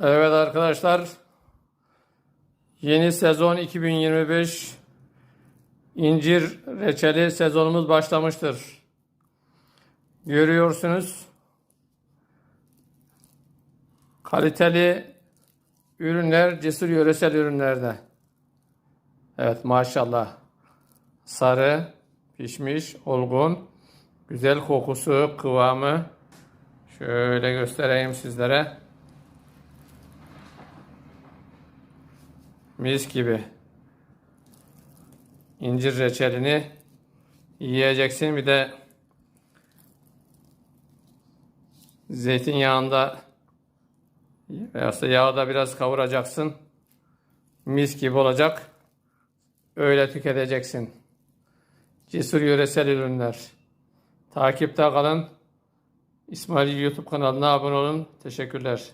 Evet arkadaşlar. Yeni sezon 2025 incir reçeli sezonumuz başlamıştır. Görüyorsunuz. Kaliteli ürünler cesur yöresel ürünlerde. Evet maşallah. Sarı, pişmiş, olgun, güzel kokusu, kıvamı. Şöyle göstereyim sizlere. Mis gibi. İncir reçelini yiyeceksin. Bir de zeytinyağında veya da yağda biraz kavuracaksın. Mis gibi olacak. Öyle tüketeceksin. Cesur yöresel ürünler. Takipte kalın. İsmail YouTube kanalına abone olun. Teşekkürler.